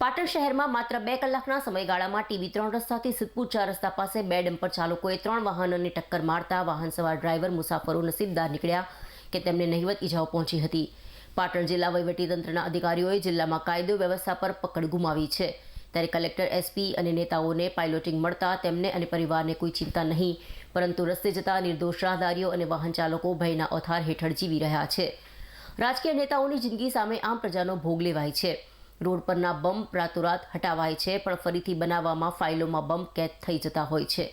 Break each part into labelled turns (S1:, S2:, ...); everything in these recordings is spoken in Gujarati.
S1: પાટણ શહેરમાં માત્ર બે કલાકના સમયગાળામાં ટીબી ત્રણ રસ્તાથી સિદ્ધપુર ચાર રસ્તા પાસે બે ડમ્પર ચાલકોએ ત્રણ વાહનોને ટક્કર મારતા વાહન સવાર ડ્રાઈવર મુસાફરો નસીબદાર નીકળ્યા કે તેમને નહિવત ઈજાઓ પહોંચી હતી. પાટણ જિલ્લા વહીવટીતંત્રના અધિકારીઓએ જિલ્લામાં કાયદો વ્યવસ્થા પર પકડ ગુમાવી છે. ત્યારે કલેક્ટર, એસપી અને નેતાઓને પાયલોટિંગ મળતા તેમને અને પરિવારને કોઈ ચિંતા નહીં, પરંતુ રસ્તે જતા નિર્દોષ રાહદારીઓ અને વાહન ચાલકો ભયના ઓથાર હેઠળ જીવી રહ્યા છે. રાજકીય નેતાઓની જિંદગી સામે આમ પ્રજાનો ભોગ લેવાય છે. રોડ પરના બમ્પ રાતોરાત હટાવાય છે, પણ ફરીથી બનાવવામાં ફાઇલોમાં બમ્પ કેદ થઈ જતા હોય છે.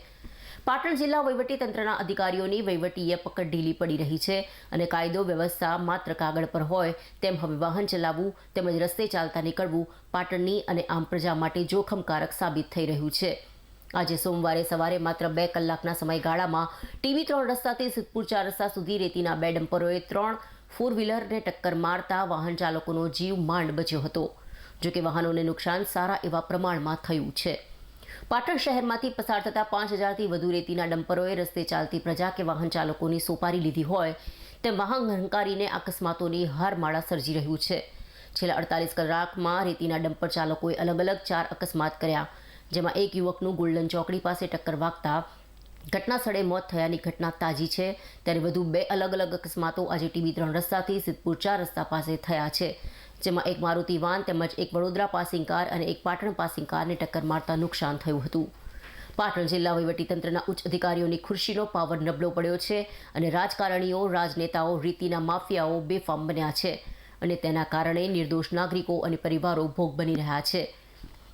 S1: પાટણ જિલ્લા વહીવટીતંત્રના અધિકારીઓની વહીવટીય પકડ ઢીલી પડી રહી છે અને કાયદો વ્યવસ્થા માત્ર કાગળ પર હોય તેમ હવે વાહન ચલાવવું તેમજ રસ્તે ચાલતા નીકળવું પાટણની અને આમ પ્રજા માટે જોખમકારક સાબિત થઈ રહ્યું છે. આજે સોમવારે સવારે માત્ર બે કલાકના સમયગાળામાં ટીવી ત્રણ રસ્તાથી સિદ્ધપુર ચાર રસ્તા સુધી રેતીના બે ડમ્પરોએ ત્રણ ફોર વ્હીલરને ટક્કર મારતા વાહન ચાલકોનો જીવ માંડ બચ્યો હતો. જોકે વાહનોને નુકસાન સારા એવા પ્રમાણમાં થયું છે. પાટણ શહેરમાંથી પસાર થતા પાંચ હજારથી વધુ રેતીના ડમ્પરોએ રસ્તે ચાલતી પ્રજા કે વાહન ચાલકોની સોપારી લીધી હોય તેમ વાહન હંકારીને અકસ્માતોની હારમાળા સર્જી રહ્યું છે. છેલ્લા અડતાલીસ કલાકમાં રેતીના ડમ્પર ચાલકોએ અલગ અલગ ચાર અકસ્માત કર્યા, જેમાં એક યુવકનું ગોલ્ડન ચોકડી પાસે ટક્કર વાગતા ઘટના સ્થળે મોત થયાની ઘટના તાજી છે. ત્યારે વધુ બે અલગ અલગ અકસ્માતો આજે ટીબી ત્રણ રસ્તાથી સિદ્ધપુર ચાર રસ્તા પાસે થયા છે. જેમાં એક મારુતિ વાન તેમજ એક વડોદરા પાસિંગ કાર અને એક પાટણ પાસિંગ કારને ટક્કર મારતા નુકસાન થયું હતું. પાટણ જિલ્લા વહીવટીતંત્રના ઉચ્ચ અધિકારીઓની ખુરશીનો પાવર નબળો પડ્યો છે અને રાજકારણીઓ, રાજનેતાઓ, રીતિના માફિયાઓ બેફામ બન્યા છે અને તેના કારણે નિર્દોષ નાગરિકો અને પરિવારો ભોગ બની રહ્યા છે.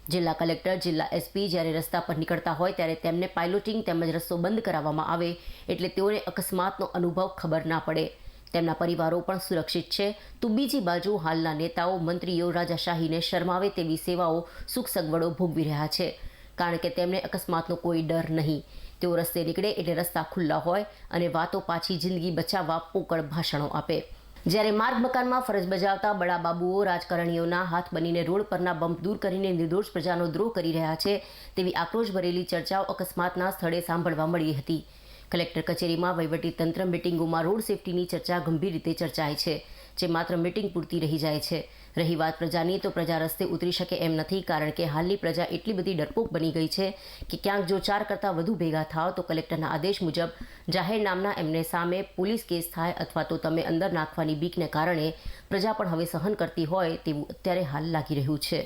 S1: જિલ્લા કલેક્ટર, જિલ્લા એસપી જ્યારે રસ્તા પર નીકળતા હોય ત્યારે તેમને પાયલોટિંગ તેમજ રસ્તો બંધ કરાવવામાં આવે એટલે તેઓને અકસ્માતનો અનુભવ ખબર ના પડે. તેમના પરિવારો પણ સુરક્ષિત છે. તો બીજી બાજુ હાલના નેતાઓ મંત્રીઓ રાજાશાહીને શરમાવે તેવી સેવાઓ સુખ સગવડો ભોગવી રહ્યા છે. કારણ કે તેમને અકસ્માતનો કોઈ ડર નહીં. તેઓ રસ્તે નીકળે એટલે રસ્તા ખુલ્લા હોય અને વાતો પાછી જિંદગી બચાવવા પોકળ ભાષણો આપે. જ્યારે માર્ગ મકાનમાં ફરજ બજાવતા બડા બાબુઓ રાજકારણીઓના હાથ બનીને રોડ પરના બમ્પ દૂર કરીને નિર્દોષ પ્રજાનો દ્રોહ કરી રહ્યા છે, તેવી આક્રોશ ભરેલી ચર્ચાઓ અકસ્માતના સ્થળે સાંભળવા મળી હતી. કલેક્ટર કચેરીમાં વહીવટીતંત્ર મિટિંગોમાં રોડ સેફટીની ચર્ચા ગંભીર રીતે ચર્ચાય છે, જે માત્ર મિટિંગ પૂરતી રહી જાય છે. રહી વાત પ્રજાની તો પ્રજા રસ્તે ઉતરી શકે એમ નથી, કારણ કે હાલની પ્રજા એટલી બધી ડરપોક બની ગઈ છે કે ક્યાંક જો ચાર કરતાં વધુ ભેગા થાવ તો કલેક્ટરના આદેશ મુજબ જાહેરનામના એમને સામે પોલીસ કેસ થાય અથવા તો તમે અંદર નાખવાની બીકને કારણે પ્રજા પણ હવે સહન કરતી હોય તેવું અત્યારે હાલ લાગી રહ્યું છે.